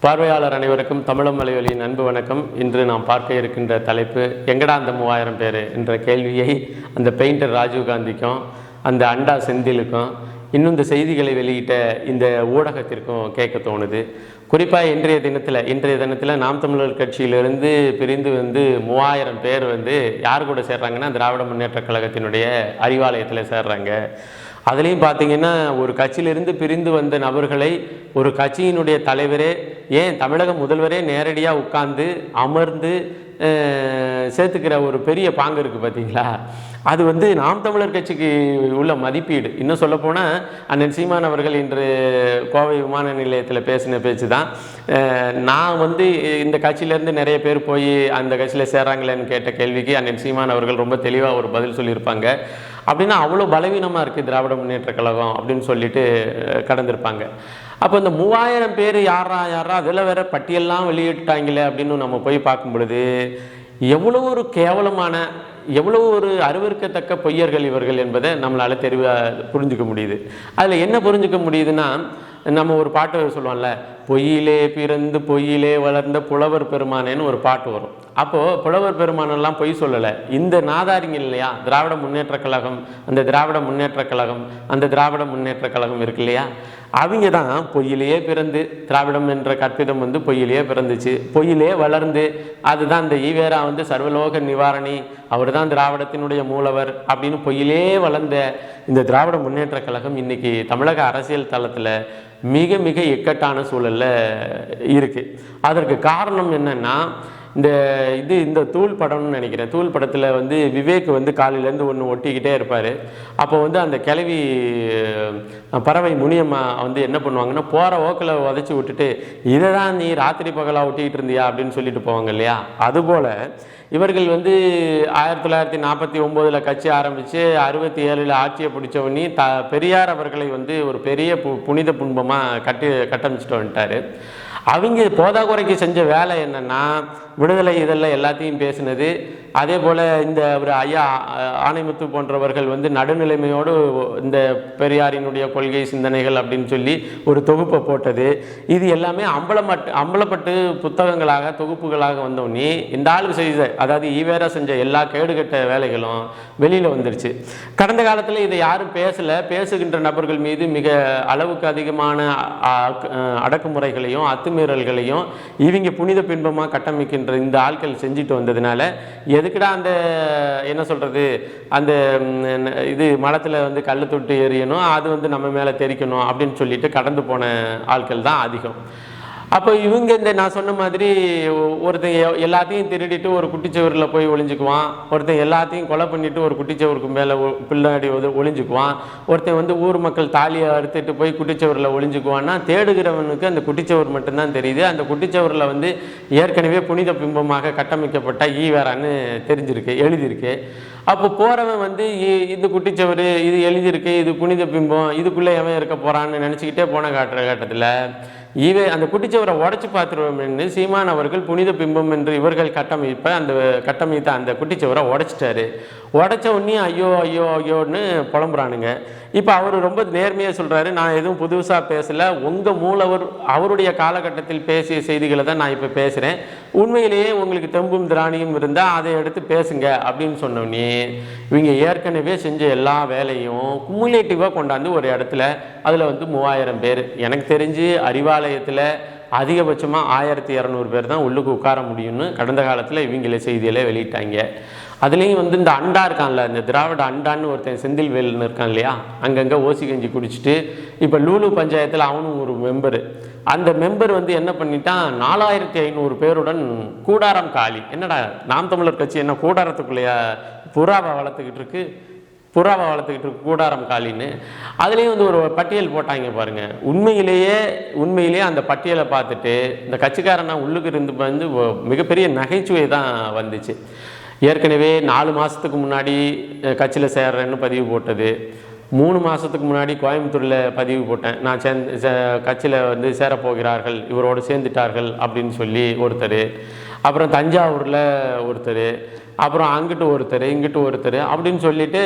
பார்வையாளர் அனைவருக்கும் தமிழம் மலைவழியின் அன்பு வணக்கம். இன்று நாம் பார்க்க இருக்கின்ற தலைப்பு எங்கடா அந்த மூவாயிரம் பேர்? என்ற கேள்வியை அந்த பெயிண்டர் ராஜீவ் காந்திக்கும் அந்த அண்டா செந்திலுக்கும் இன்னும் இந்த செய்திகளை வெளியிட்ட இந்த ஊடகத்திற்கும் கேட்க தோணுது. குறிப்பாக இன்றைய தினத்தில் இன்றைய தினத்தில் நாம் தமிழர் கட்சியிலிருந்து பிரிந்து வந்து மூவாயிரம் பேர் வந்து யார் கூட சேர்றாங்கன்னா திராவிட முன்னேற்றக் கழகத்தினுடைய அறிவாலயத்தில் சேர்றாங்க. அதுலேயும் பார்த்தீங்கன்னா ஒரு கட்சியிலிருந்து பிரிந்து வந்த நபர்களை ஒரு கட்சியினுடைய தலைவரே ஏன் தமிழக முதல்வரே நேரடியாக உட்கார்ந்து அமர்ந்து சேர்த்துக்கிற ஒரு பெரிய பாங்கு இருக்குது பார்த்தீங்களா அது வந்து நாம் தமிழர் கட்சிக்கு உள்ள மதிப்பீடு. இன்னும் சொல்லப்போனால் அண்ணன் சீமான் அவர்கள் இன்று கோவை விமான நிலையத்தில் பேசின பேச்சு தான் நான் வந்து இந்த கட்சியிலேருந்து நிறைய பேர் போய் அந்த கட்சியில் சேர்றாங்களேன்னு கேட்ட கேள்விக்கு அண்ணன் சீமான் அவர்கள் ரொம்ப தெளிவாக ஒரு பதில் சொல்லியிருப்பாங்க. அப்படின்னா அவ்வளோ பலவீனமாக இருக்குது திராவிட முன்னேற்ற கழகம் அப்படின்னு சொல்லிட்டு கடந்திருப்பாங்க. அப்போ இந்த மூவாயிரம் பேர் யாரா யாரா அதில் வேற பட்டியல்லாம் வெளியிட்டாங்களே அப்படின்னு நம்ம போய் பார்க்கும் பொழுது எவ்வளோ ஒரு கேவலமான எவ்வளோ ஒரு அருவருக்கத்தக்க பொய்யர்கள் இவர்கள் என்பதை நம்மளால் தெரிவ புரிஞ்சுக்க முடியுது. அதில் என்ன புரிஞ்சுக்க முடியுதுன்னா நம்ம ஒரு பாட்டு சொல்லுவோம்ல பொய்யிலே பிறந்து பொய்யிலே வளர்ந்த புலவர் பெருமானேன்னு ஒரு பாட்டு வரும். அப்போது புலவர் பெருமானெல்லாம் பொய் சொல்லலை. இந்த நாதாரிங்க இல்லையா? திராவிட முன்னேற்றக் கழகம் அந்த திராவிட முன்னேற்றக் கழகம் அந்த திராவிட முன்னேற்றக் கழகம் இருக்கு இல்லையா? அவங்க தான் பொய்யிலேயே பிறந்து திராவிடம் என்ற கற்பிதம் வந்து பொய்யிலேயே பிறந்துச்சு. பொய்யிலே வளர்ந்து அதுதான் இந்த ஈவேரா வந்து சர்வலோக நிவாரணி அவர் தான் திராவிடத்தினுடைய மூலவர் அப்படின்னு பொய்யிலே வளர்ந்த இந்த திராவிட முன்னேற்றக் கழகம் இன்னைக்கு தமிழக அரசியல் தளத்தில் மிக மிக இக்கட்டான சூழல்ல இருக்கு. அதற்கு காரணம் என்னன்னா இந்த இது இந்த தூள் படம்னு நினைக்கிறேன். தூள் படத்தில் வந்து விவேக் வந்து காலையிலேருந்து ஒன்று ஒட்டிக்கிட்டே இருப்பார். அப்போ வந்து அந்த கிளவி பறவை முனியம்மா வந்து என்ன பண்ணுவாங்கன்னா போகிற ஓக்கில் உதச்சி விட்டுட்டு இதை தான் நீ ராத்திரி பகலாக ஒட்டிக்கிட்டு இருந்தியா? அப்படின்னு சொல்லிட்டு போவாங்க இல்லையா? அதுபோல் இவர்கள் வந்து ஆயிரத்தி தொள்ளாயிரத்தி நாற்பத்தி ஒம்போதில் கட்சி ஆரம்பித்து அறுபத்தி ஏழில் ஆட்சியை பிடிச்சவனி த பெரியார் அவர்களை வந்து ஒரு பெரிய பு புனித புண்பமாக கட்டி கட்டமைச்சிட்டு வந்துட்டார். அவங்க போதாக்குறைக்கு செஞ்ச வேலை என்னென்னா விடுதலை இதெல்லாம் எல்லாத்தையும் பேசினது. அதே போல் இந்த ஒரு ஐயா ஆணைமுத்து போன்றவர்கள் வந்து நடுநிலைமையோடு இந்த பெரியாரினுடைய கொள்கை சிந்தனைகள் அப்படின்னு சொல்லி ஒரு தொகுப்பை போட்டது. இது எல்லாமே அம்பலமட்டு அம்பலப்பட்டு புத்தகங்களாக தொகுப்புகளாக வந்தோடனே இந்த ஆள் செய்த அதாவது ஈவேரா செஞ்ச எல்லா கேடுகட்ட வேலைகளும் வெளியில் வந்துருச்சு. கடந்த காலத்தில் இதை யாரும் பேசலை. பேசுகின்ற நபர்கள் மீது மிக அளவுக்கு அதிகமான அடக்குமுறைகளையும் அத்துமீ அத்துமீறல்களையும் இவங்க புனித பின்பமாக கட்டமைக்கின்ற இந்த ஆட்கள் செஞ்சுட்டு வந்ததுனால எதுக்குடா அந்த என்ன சொல்கிறது அந்த இது மரத்தில் வந்து கல் தொட்டு எறியணும் அது வந்து நம்ம மேலே தெரிக்கணும் அப்படின்னு சொல்லிட்டு கடந்து போன ஆட்கள் தான் அதிகம். அப்போ இவங்க இந்த நான் சொன்ன மாதிரி ஒருத்தன் எல்லாத்தையும் திருடிட்டு ஒரு குட்டிச்சவரில் போய் ஒளிஞ்சுக்குவான். ஒருத்தன் எல்லாத்தையும் கொலை பண்ணிட்டு ஒரு குட்டிச்சவருக்கு மேலே பின்னாடி ஒளிஞ்சுக்குவான். ஒருத்தன் வந்து ஊர் மக்கள் தாலியை அறுத்துட்டு போய் குட்டிச்சவரில் ஒளிஞ்சுக்குவான்னா தேடுகிறவனுக்கு அந்த குட்டிச்சவர் மட்டும்தான் தெரியுது. அந்த குட்டிச்சவரில் வந்து ஏற்கனவே புனித பிம்பமாக கட்டமைக்கப்பட்ட ஈவேரான்னு தெரிஞ்சிருக்கு எழுதியிருக்கு. அப்போ போகிறவன் வந்து இது குட்டிச்சவர் இது எழுதியிருக்கு இது புனித பிம்பம் இதுக்குள்ளே எவன் இருக்க போகிறான்னு நினச்சிக்கிட்டே போன காட்டுற கட்டத்தில் இவை அந்த குட்டிச்சுவரை உடச்சி பார்த்துருவோம் என்று சீமான் அவர்கள் புனித பிம்பம் என்று இவர்கள் கட்டமைப்ப அந்த கட்டமைத்த அந்த குட்டிச்சுவரை உடச்சிட்டாரு. உடச்ச உடனே ஐயோ ஐயோ ஐயோன்னு புலம்புறானுங்க. இப்போ அவர் ரொம்ப நேர்மையாக சொல்கிறாரு நான் எதுவும் புதுசாக பேசலை உங்கள் மூலவர் அவருடைய காலகட்டத்தில் பேசிய செய்திகளை தான் நான் இப்போ பேசுகிறேன் உண்மையிலேயே உங்களுக்கு தெம்பும் திராணியும் இருந்தால் அதை எடுத்து பேசுங்க அப்படின்னு சொன்னோடனே இவங்க ஏற்கனவே செஞ்ச எல்லா வேலையும் குமுலேட்டிவாக கொண்டாந்து ஒரு இடத்துல அதில் வந்து மூவாயிரம் பேர். எனக்கு தெரிஞ்சு தேவாலயத்தில் அதிகபட்சமாக ஆயிரத்தி இரநூறு பேர் தான் உள்ளுக்கு உட்கார முடியும்னு கடந்த காலத்தில் இவங்களே செய்தியிலே வெளியிட்டாங்க. அதுலேயும் வந்து இந்த அண்டா இருக்கான்ல இந்த திராவிட அண்டான்னு ஒருத்தன் செந்தில் வேலுன்னு இருக்கான் இல்லையா? அங்கங்கே ஓசி கஞ்சி குடிச்சிட்டு இப்போ லூலு பஞ்சாயத்தில் அவனும் ஒரு மெம்பரு அந்த மெம்பர் வந்து என்ன பண்ணிட்டான்? நாலாயிரத்தி ஐநூறு பேருடன் கூடாரம் காலி. என்னடா நாம் தமிழர் கட்சி என்ன கூடாரத்துக்குள்ளேயா புறாவை வளர்த்துக்கிட்டு இருக்கு? புறாவை வளர்த்துக்கிட்டு இருக்கு கூடாரம் காலின்னு. அதுலேயும் வந்து ஒரு பட்டியல் போட்டாங்க பாருங்க. உண்மையிலேயே உண்மையிலேயே அந்த பட்டியலை பார்த்துட்டு இந்த கட்சிக்காரனா உள்ளுக்கு இருந்து வந்து மிகப்பெரிய நகைச்சுவை தான் வந்துச்சு. ஏற்கனவே நாலு மாதத்துக்கு முன்னாடி கட்சியில் சேர்றேன்னு பதிவு போட்டது. மூணு மாதத்துக்கு முன்னாடி கோயம்புத்தூரில் பதிவு போட்டேன். நான் சேர்ந்து கட்சியில் வந்து சேரப்போகிறார்கள் இவரோடு சேர்ந்துட்டார்கள் அப்படின்னு சொல்லி ஒருத்தர். அப்புறம் தஞ்சாவூரில் ஒருத்தர். அப்புறம் அங்கிட்டு ஒருத்தர் இங்கிட்டு ஒருத்தர் அப்படின்னு சொல்லிட்டு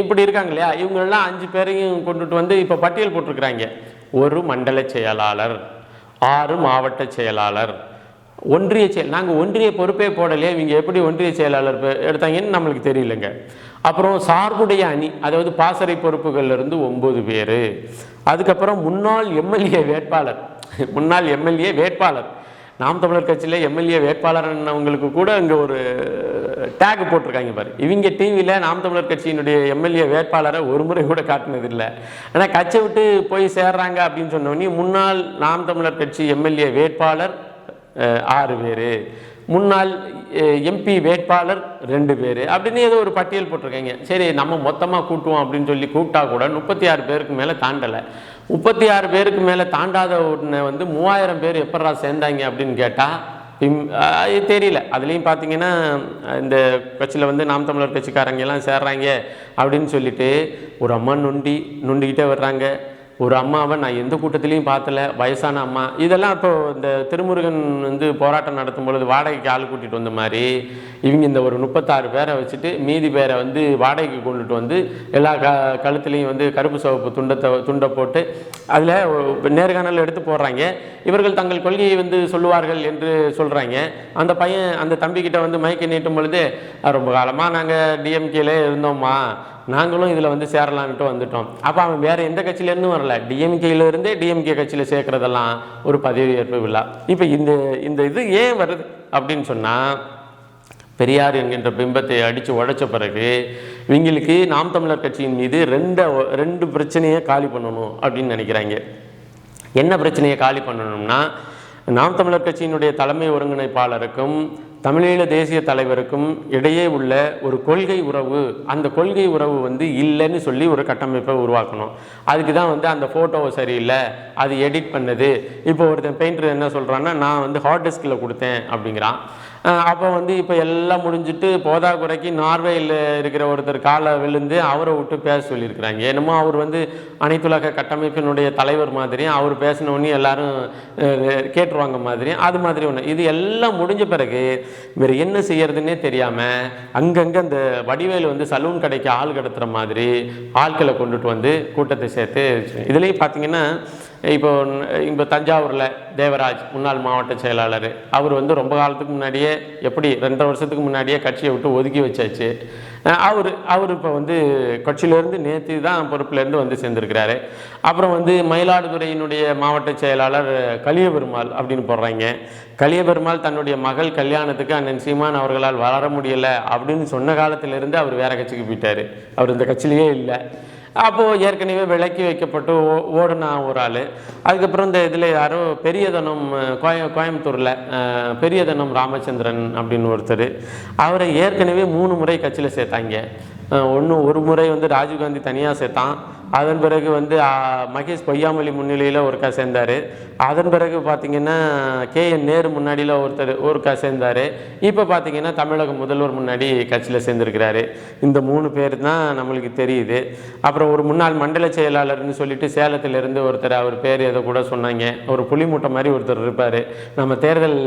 இப்படி இருக்காங்க இல்லையா இவங்கெல்லாம் அஞ்சு பேரையும் கொண்டுட்டு வந்து இப்போ பட்டியல் போட்டிருக்கிறாங்க. ஒரு மண்டல செயலாளர் ஆறு மாவட்ட செயலாளர் ஒன்றிய செயல் நாங்கள் ஒன்றிய பொறுப்பே போடலையே இவங்க எப்படி ஒன்றிய செயலாளர் எடுத்தாங்கன்னு நம்மளுக்கு தெரியலங்க. அப்புறம் சார்புடைய அணி அதாவது பாசறை பொறுப்புகள்ல இருந்து ஒம்பது பேர். அதுக்கப்புறம் முன்னாள் எம்எல்ஏ வேட்பாளர் முன்னாள் எம்எல்ஏ வேட்பாளர். நாம் தமிழர் கட்சியில் எம்எல்ஏ வேட்பாளர்னவங்களுக்கு கூட இங்கே ஒரு டேக் போட்டிருக்காங்க பாரு. இவங்க டிவியில் நாம் தமிழர் கட்சியினுடைய எம்எல்ஏ வேட்பாளரை ஒரு முறை கூட காட்டினதில்லை. ஆனால் கட்சியை விட்டு போய் சேர்றாங்க அப்படின்னு சொன்னோடனே முன்னாள் நாம் தமிழர் கட்சி எம்எல்ஏ வேட்பாளர் ஆறு பேர். முன்னாள் எம்பி வேட்பாளர் ரெண்டு பேர். அப்படின்னு ஏதோ ஒரு பட்டியல் போட்டிருக்கீங்க. சரி நம்ம மொத்தமாக கூட்டுவோம் அப்படின்னு சொல்லி கூப்பிட்டா கூட முப்பத்தி ஆறு பேருக்கு மேலே தாண்டலை. முப்பத்தி ஆறு பேருக்கு மேலே தாண்டாத உடனே வந்து மூவாயிரம் பேர் எப்படா சேர்ந்தாங்க அப்படின்னு கேட்டால் பிம் அது தெரியல. அதுலேயும் பார்த்தீங்கன்னா இந்த கட்சியில் வந்து நாம் தமிழர் கட்சிக்காரங்க எல்லாம் சேர்றாங்க அப்படின்னு சொல்லிட்டு ஒரு அம்மா நொண்டி நொண்டிக்கிட்டே வர்றாங்க. ஒரு அம்மாவை நான் எந்த கூட்டத்திலையும் பார்த்தல வயசான அம்மா. இதெல்லாம் இப்போ இந்த திருமுருகன் வந்து போராட்டம் நடத்தும் பொழுது வாடகைக்கு ஆள் கூட்டிகிட்டு வந்த மாதிரி இவங்க இந்த ஒரு முப்பத்தாறு பேரை வச்சுட்டு மீதி பேரை வந்து வாடகைக்கு கொண்டுட்டு வந்து எல்லா க கழுத்துலேயும் வந்து கருப்பு சிவப்பு துண்டத்தை துண்டை போட்டு அதில் நேர்காணல் எடுத்து போடுறாங்க. இவர்கள் தங்கள் கொள்கையை வந்து சொல்லுவார்கள் என்று சொல்கிறாங்க அந்த பையன் அந்த தம்பிக்கிட்ட வந்து மயக்க நீட்டும் பொழுது ரொம்ப காலமாக நாங்கள் டிஎம்கேலே இருந்தோம்மா. நாங்களும் இதில் வந்து சேரலான்ட்டு வந்துட்டோம். அப்போ அவன் வேறு எந்த கட்சியிலேருந்தும் வரல. டிஎம்கேலேருந்தே டிஎம்கே கட்சியில் சேர்க்கறதெல்லாம் ஒரு பதவியேற்பு விழா. இப்போ இந்த இந்த இது ஏன் வருது அப்படின்னு சொன்னால் பெரியார் என்கின்ற பிம்பத்தை அடித்து உடைச்ச பிறகு இவங்களுக்கு நாம் தமிழர் கட்சியின் மீது ரெண்ட ரெண்டு பிரச்சனையை காலி பண்ணணும் அப்படின்னு நினைக்கிறாங்க. என்ன பிரச்சனையை காலி பண்ணணும்னா நாம் தமிழர் கட்சியினுடைய தலைமை ஒருங்கிணைப்பாளருக்கும் தமிழீழ தேசிய தலைவருக்கும் இடையே உள்ள ஒரு கொள்கை உறவு அந்த கொள்கை உறவு வந்து இல்லைன்னு சொல்லி ஒரு கட்டமைப்பை உருவாக்கணும். அதுக்கு தான் வந்து அந்த ஃபோட்டோவை சரியில்லை அது எடிட் பண்ணது. இப்போ ஒருத்தன் பெயிண்டர் என்ன சொல்கிறான்னா நான் வந்து ஹார்ட் டிஸ்கில் கொடுத்தேன் அப்படிங்கிறான். அப்போ வந்து இப்போ எல்லாம் முடிஞ்சிட்டு போதாக்குறைக்கு நார்வேயில் இருக்கிற ஒருத்தர் காலை விழுந்து அவரை விட்டு பேச சொல்லியிருக்கிறாங்க. என்னமோ அவர் வந்து அனைத்துலக கட்டமைப்பினுடைய தலைவர் மாதிரியும் அவர் பேசின எல்லாரும் கேட்டுருவாங்க மாதிரி அது மாதிரி ஒன்று இது எல்லாம் முடிஞ்ச பிறகு வேறு என்ன செய்யறதுன்னே தெரியாமல் அங்கங்கே அந்த வடிவேல் வந்து சலூன் கடைக்கு ஆள் கடத்துகிற மாதிரி ஆட்களை கொண்டுட்டு வந்து கூட்டத்தை சேர்த்து இதுலேயும் பார்த்தீங்கன்னா இப்போ இப்போ தஞ்சாவூரில் தேவராஜ் முன்னாள் மாவட்ட செயலாளர். அவர் வந்து ரொம்ப காலத்துக்கு முன்னாடியே எப்படி ரெண்டரை வருஷத்துக்கு முன்னாடியே கட்சியை விட்டு ஒதுக்கி வச்சாச்சு. அவர் அவர் இப்போ வந்து கட்சியிலேருந்து நேற்று தான் பொறுப்புலேருந்து வந்து சேர்ந்துருக்கிறாரு. அப்புறம் வந்து மயிலாடுதுறையினுடைய மாவட்ட செயலாளர் கலியபெருமாள் அப்படின்னு போடுறாங்க. கலியபெருமாள் தன்னுடைய மகள் கல்யாணத்துக்கு அண்ணன் சீமான் அவர்களால் வளர முடியலை அப்படின்னு சொன்ன காலத்திலேருந்து அவர் வேற கட்சிக்கு போயிட்டார். அவர் இந்த கட்சியிலேயே இல்லை. அப்போது ஏற்கனவே விலக்கி வைக்கப்பட்டு ஓ ஓடுனா ஒரு ஆள். அதுக்கப்புறம் இந்த இதில் யாரோ பெரியதனம் கோய கோயம்புத்தூரில் பெரியதனம் ராமச்சந்திரன் அப்படின்னு ஒருத்தர். அவரை ஏற்கனவே மூணு முறை கட்சியில் சேர்த்தாங்க. ஒன்று ஒரு முறை வந்து ராஜீவ்காந்தி தனியாக சேர்த்தான். அதன் பிறகு வந்து மகேஷ் பொய்யாமொழி முன்னிலையில் ஒருக்கா சேர்ந்தார். அதன் பிறகு பார்த்திங்கன்னா கே. என். நேரு முன்னாடியில் ஒருத்தர் ஒருக்கா சேர்ந்தார். இப்போ பார்த்தீங்கன்னா தமிழக முதல்வர் முன்னாடி கட்சியில் சேர்ந்துருக்கிறாரு. இந்த மூணு பேர் தான் நம்மளுக்கு தெரியுது. அப்புறம் ஒரு முன்னாள் மண்டல செயலாளர்னு சொல்லிட்டு சேலத்திலேருந்து ஒருத்தர் அவர் பேர் ஏதோ கூட சொன்னாங்க. ஒரு புலி மூட்டை மாதிரி ஒருத்தர் இருப்பார். நம்ம தேர்தல்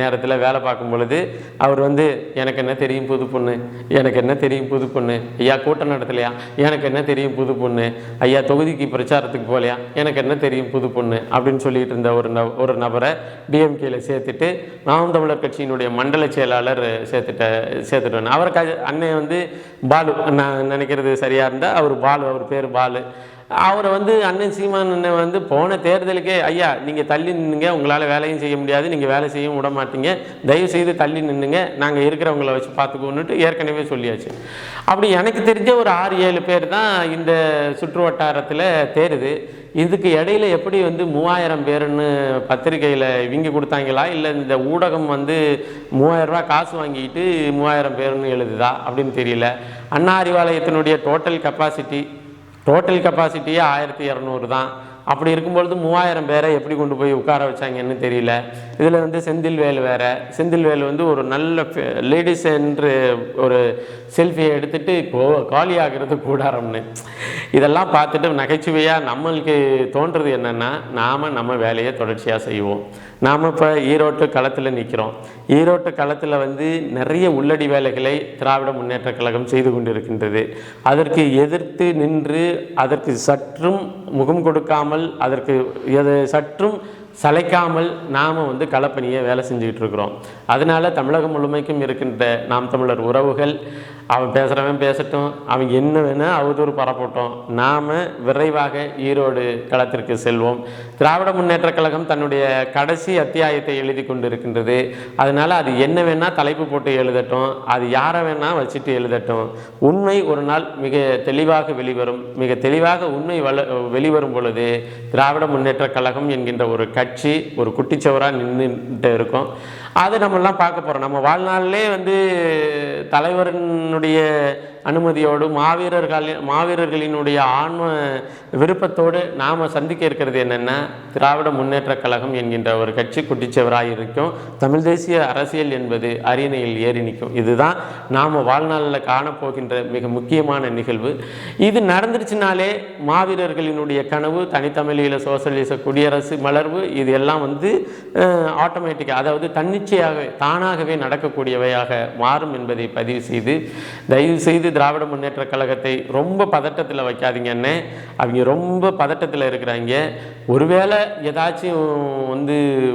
நேரத்தில் வேலை பார்க்கும் பொழுது அவர் வந்து எனக்கு என்ன தெரியும் புது பொண்ணு? எனக்கு என்ன தெரியும் புது பொண்ணு? ஐயா கூட்டம் நடத்தலையா? எனக்கு என்ன தெரியும் புது பொண்ணு? ஐயா தொகுதிக்கு பிரச்சாரத்துக்கு போகலையா எனக்கு என்ன தெரியும் புது பொண்ணு? அப்படின்னு சொல்லிட்டு இருந்த ஒரு ந ஒரு நபரை டிஎம்கேல சேர்த்துட்டு நாம் தமிழர் கட்சியினுடைய மண்டல செயலாளர் சேர்த்துட்ட சேர்த்துட்டு அவருக்கு க அண்ணன் வந்து பாலு நான் நினைக்கிறது சரியாக இருந்தால் அவர் பாலு அவர் பேர் பாலு. அவரை வந்து அண்ணன் சீமான் அண்ணன் வந்து போன தேர்தலுக்கே ஐயா நீங்கள் தள்ளி நின்னுங்க உங்களால் வேலையும் செய்ய முடியாது நீங்கள் வேலை செய்யவும் விட மாட்டீங்க. தயவு செய்து தள்ளி நின்றுங்க நாங்கள் இருக்கிறவங்கள வச்சு பார்த்துக்கோன்னுட்டு ஏற்கனவே சொல்லியாச்சு. அப்படி எனக்கு தெரிஞ்ச ஒரு ஆறு ஏழு பேர் தான் இந்த சுற்று வட்டாரத்தில் தேருது. இதுக்கு இடையில எப்படி வந்து மூவாயிரம் பேருன்னு பத்திரிக்கையில் இவங்க கொடுத்தாங்களா? இல்லை இந்த ஊடகம் வந்து மூவாயிரம் காசு வாங்கிட்டு மூவாயிரம் பேருன்னு எழுதுதா? அப்படின்னு தெரியல. அண்ணா அறிவாலயத்தினுடைய டோட்டல் கெப்பாசிட்டி டோட்டல் கெப்பாசிட்டியே ஆயிரத்தி இரநூறு தான். அப்படி இருக்கும்பொழுது மூவாயிரம் பேரை எப்படி கொண்டு போய் உட்கார வச்சாங்கன்னு தெரியல. இதில் வந்து செந்தில் வேல் வேறு. செந்தில் வேல் வந்து ஒரு நல்ல லேடிஸ் என்று ஒரு செல்ஃபியை எடுத்துட்டு கோ காலி ஆகிறது கூடாரம்னு. இதெல்லாம் பார்த்துட்டு நகைச்சுவையாக நம்மளுக்கு தோன்றது என்னென்னா நாம் நம்ம வேலையை தொடர்ச்சியாக செய்வோம். நாம் இப்போ ஈரோட்டு களத்தில் நிற்கிறோம் ஈரோட்டு களத்தில் வந்து நிறைய உள்ளடி வேலைகளை திராவிட முன்னேற்றக் கழகம் செய்து கொண்டிருக்கின்றது. அதற்கு எதிர்த்து நின்று அதற்கு சற்றும் முகம் கொடுக்காமல் அதற்கு எது சற்றும் சளைக்காமல் நாம் வந்து களப்பணியை வேலை செஞ்சுக்கிட்டு இருக்கிறோம் அதனால தமிழகம் முழுமைக்கும் இருக்கின்ற நாம் தமிழர் உறவுகள் அவன் பேசுகிறவன் பேசட்டும் அவன் என்ன வேணால் அவதூறு பரப்பட்டும் நாம் விரைவாக ஈரோடு களத்திற்கு செல்வோம். திராவிட முன்னேற்றக் கழகம் தன்னுடைய கடைசி அத்தியாயத்தை எழுதி கொண்டு இருக்கின்றது அதனால் அது என்ன வேணால் தலைப்பு போட்டு எழுதட்டும் அது யாரை வேணால் வச்சுட்டு எழுதட்டும். உண்மை ஒரு நாள் மிக தெளிவாக வெளிவரும். மிக தெளிவாக உண்மை வள வெளிவரும் பொழுது திராவிட முன்னேற்றக் கழகம் என்கின்ற ஒரு கட்சி ஒரு குட்டிச்சவராக நின்றுட்டு இருக்கும். அது நம்மெல்லாம் பார்க்க போகிறோம் நம்ம வாழ்நாளிலே வந்து தலைவரினுடைய அனுமதியோடு மாவீரர்கள் மாவீரர்களினுடைய ஆன்ம விருப்பத்தோடு நாம் சந்திக்க இருக்கிறது என்னென்னா? திராவிட முன்னேற்றக் கழகம் என்கின்ற ஒரு கட்சி குட்டிச்சவராக இருக்கும். தமிழ் தேசிய அரசியல் என்பது அரியணையில் ஏறி நிற்கும். இதுதான் நாம் வாழ்நாளில் காணப்போகின்ற மிக முக்கியமான நிகழ்வு. இது நடந்துருச்சுனாலே மாவீரர்களினுடைய கனவு தனித்தமிழீழ சோசலிச குடியரசு மலர்வு இது எல்லாம் வந்து ஆட்டோமேட்டிக்காக அதாவது தன்னிச்சையாக தானாகவே நடக்கக்கூடியவையாக மாறும் என்பதை பதிவு செய்து தயவு செய்து திராவிட முன்னேற்ற கழகத்தை ரொம்ப பதட்டத்தில் வைக்காதீங்கன்னு அவங்க ரொம்ப பதட்டத்தில் இருக்கிறாங்க. ஒருவேளை ஏதாச்சும் வந்து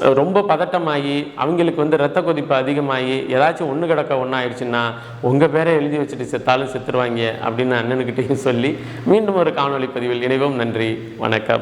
ரொம்ப பதட்டமாகி அவங்களுக்கு வந்து ரத்த கொதிப்பு அதிகமாகி ஏதாச்சும் ஒன்று கிடக்க ஒன்றாயிடுச்சுன்னா உங்கள் பேரை எழுதி வச்சுட்டு செத்தாலும் செத்துருவாங்க அப்படின்னு அண்ணனுக்கிட்டையும் சொல்லி மீண்டும் ஒரு காணொளி பதிவில் இணைவோம். நன்றி. வணக்கம்.